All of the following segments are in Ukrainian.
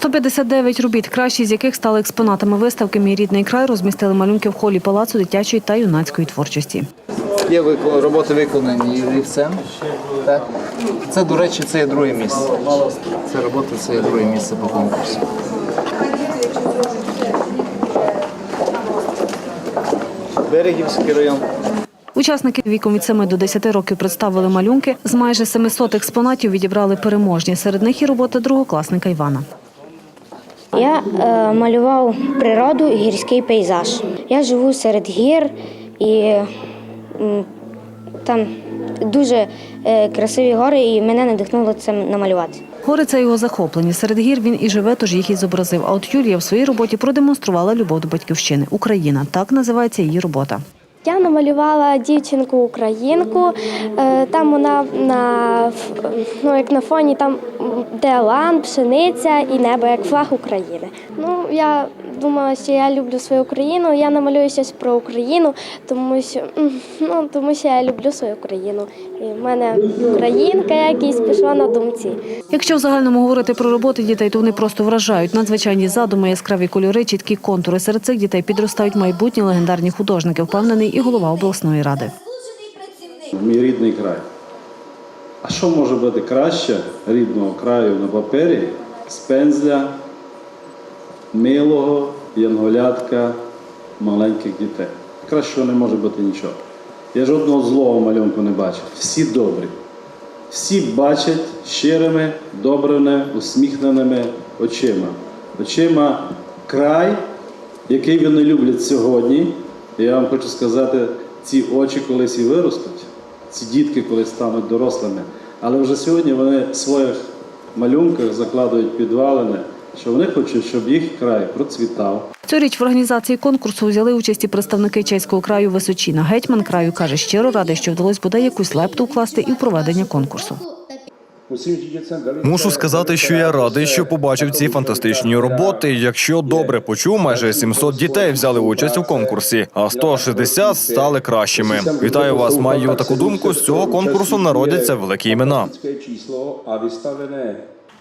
159 робіт, кращі з яких стали експонатами виставки Мій рідний край розмістили малюнки в холі палацу дитячої та юнацької творчості. Є роботи виконані олівцем. Так. Це, до речі, це є друге місце. Це робота, це є друге місце по конкурсу. Берегівський район. Учасники віком від 7 до 10 років представили малюнки. З майже 700 експонатів відібрали переможні. Серед них і робота другокласника Івана. Я е, малював природу і гірський пейзаж. Я живу серед гір і м, там дуже е, красиві гори, і мене надихнуло це намалювати. Гори це його захоплення. Серед гір він і живе, тож їх і зобразив. А от Юлія в своїй роботі продемонструвала любов до батьківщини. Україна так називається її робота. Я намалювала дівчинку українку. Е, Там вона на ну, як на фоні там де лан, пшениця і небо як флаг України. Ну я думала, що я люблю свою Україну. Я намалюю щось про Україну, тому що ну тому що я люблю свою країну. І в мене українка якась пішла на думці. Якщо в загальному говорити про роботи дітей, то вони просто вражають. Надзвичайні задуми, яскраві кольори, чіткі контури. Серед цих дітей підростають майбутні легендарні художники, впевнений і голова обласної ради. мій рідний край. А що може бути краще рідного краю на папері з пензля милого янголятка маленьких дітей? Кращого не може бути нічого. Я жодного злого малюнку не бачив. Всі добрі. Всі бачать щирими, добрими, усміхненими очима. Очима край, який вони люблять сьогодні. Я вам хочу сказати, ці очі колись і виростуть, ці дітки колись стануть дорослими. Але вже сьогодні вони в своїх малюнках закладують підвалини, що вони хочуть, щоб їх край процвітав. Цьогоріч в організації конкурсу взяли участь і представники чеського краю Височина. Гетьман краю каже, щиро радий, що вдалося бодай якусь лепту вкласти і в проведення конкурсу. Мушу сказати, що я радий, що побачив ці фантастичні роботи. Якщо добре почув, майже 700 дітей взяли участь у конкурсі, а 160 стали кращими. Вітаю вас. Маю таку думку. З цього конкурсу народяться великі імена.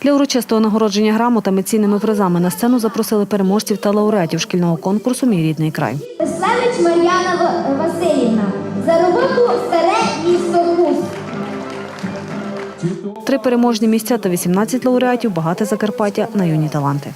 Для урочистого нагородження грамотами, цінними призами на сцену запросили переможців та лауреатів шкільного конкурсу Мій рідний край. Славич Мар'яна Три переможні місця та 18 лауреатів багате Закарпаття на юні таланти.